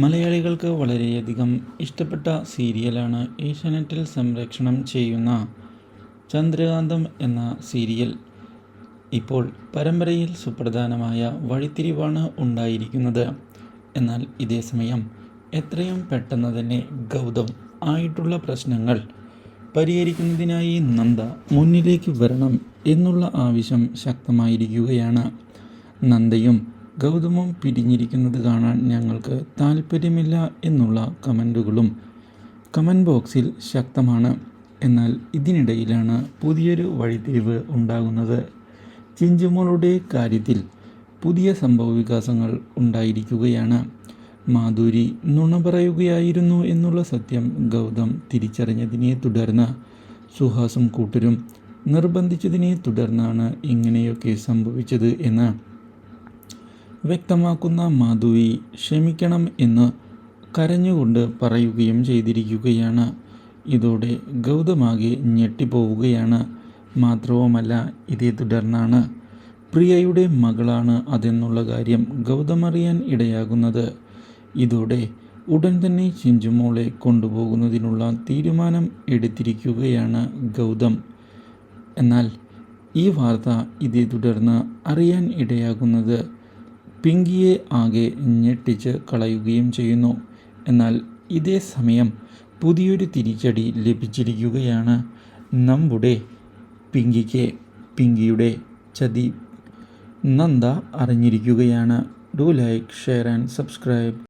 മലയാളികൾക്ക് വളരെയധികം ഇഷ്ടപ്പെട്ട സീരിയലാണ് ഏഷ്യാനെറ്റിൽ സംരക്ഷണം ചെയ്യുന്ന ചന്ദ്രകാന്തം എന്ന സീരിയൽ. ഇപ്പോൾ പരമ്പരയിൽ സുപ്രധാനമായ വഴിത്തിരിവാണ് ഉണ്ടായിരിക്കുന്നത്. എന്നാൽ ഇതേ സമയം എത്രയും പെട്ടെന്ന് തന്നെ ഗൗതം ആയിട്ടുള്ള പ്രശ്നങ്ങൾ പരിഹരിക്കുന്നതിനായി നന്ദ മുന്നിലേക്ക് വരണം എന്നുള്ള ആവശ്യം ശക്തമായിരിക്കുകയാണ്. നന്ദയും ഗൗതമും പിരിഞ്ഞിരിക്കുന്നത് കാണാൻ ഞങ്ങൾക്ക് താല്പര്യമില്ല എന്നുള്ള കമന്റുകളും കമന്റ് ബോക്സിൽ ശക്തമാണ്. എന്നാൽ ഇതിനിടയിലാണ് പുതിയൊരു വഴിത്തിരിവ് ഉണ്ടാകുന്നത്. ചിഞ്ചുമോളുടെ കാര്യത്തിൽ പുതിയ സംഭവവികാസങ്ങൾ ഉണ്ടായിരിക്കുകയാണ്. മാധുരി നുണ പറയുകയായിരുന്നു എന്നുള്ള സത്യം ഗൗതം തിരിച്ചറിഞ്ഞതിനെ തുടർന്ന് സുഹാസും കൂട്ടരും നിർബന്ധിച്ചതിനെ തുടർന്നാണ് ഇങ്ങനെയൊക്കെ സംഭവിച്ചത് എന്ന് വ്യക്തമാക്കുന്ന മാധുരി ക്ഷമിക്കണം എന്ന് കരഞ്ഞുകൊണ്ട് പറയുകയും ചെയ്തിരിക്കുകയാണ്. ഇതോടെ ഗൗതമാകെ ഞെട്ടിപ്പോവുകയാണ്. മാത്രവുമല്ല ഇതേ തുടർന്നാണ്. പ്രിയയുടെ മകളാണ് അതെന്നുള്ള കാര്യം ഗൗതമറിയാൻ ഇടയാകുന്നത്. ഇതോടെ ഉടൻ തന്നെ ചിഞ്ചുമോളെ കൊണ്ടുപോകുന്നതിനുള്ള തീരുമാനം എടുത്തിരിക്കുകയാണ് ഗൗതം. എന്നാൽ ഈ വാർത്ത ഇതേ തുടർന്ന് അറിയാൻ ഇടയാകുന്നത് പിങ്കിയെ ആകെ ഞെട്ടിച്ച് കളയുകയും ചെയ്യുന്നു. എന്നാൽ ഇതേ സമയം പുതിയൊരു തിരിച്ചടി ലഭിച്ചിരിക്കുകയാണ്. നമ്മുടെ പിങ്കിക്ക് പിങ്കിയുടെ ചതി Nanda അറിഞ്ഞിരിക്കുകയാണ്. Do like share and subscribe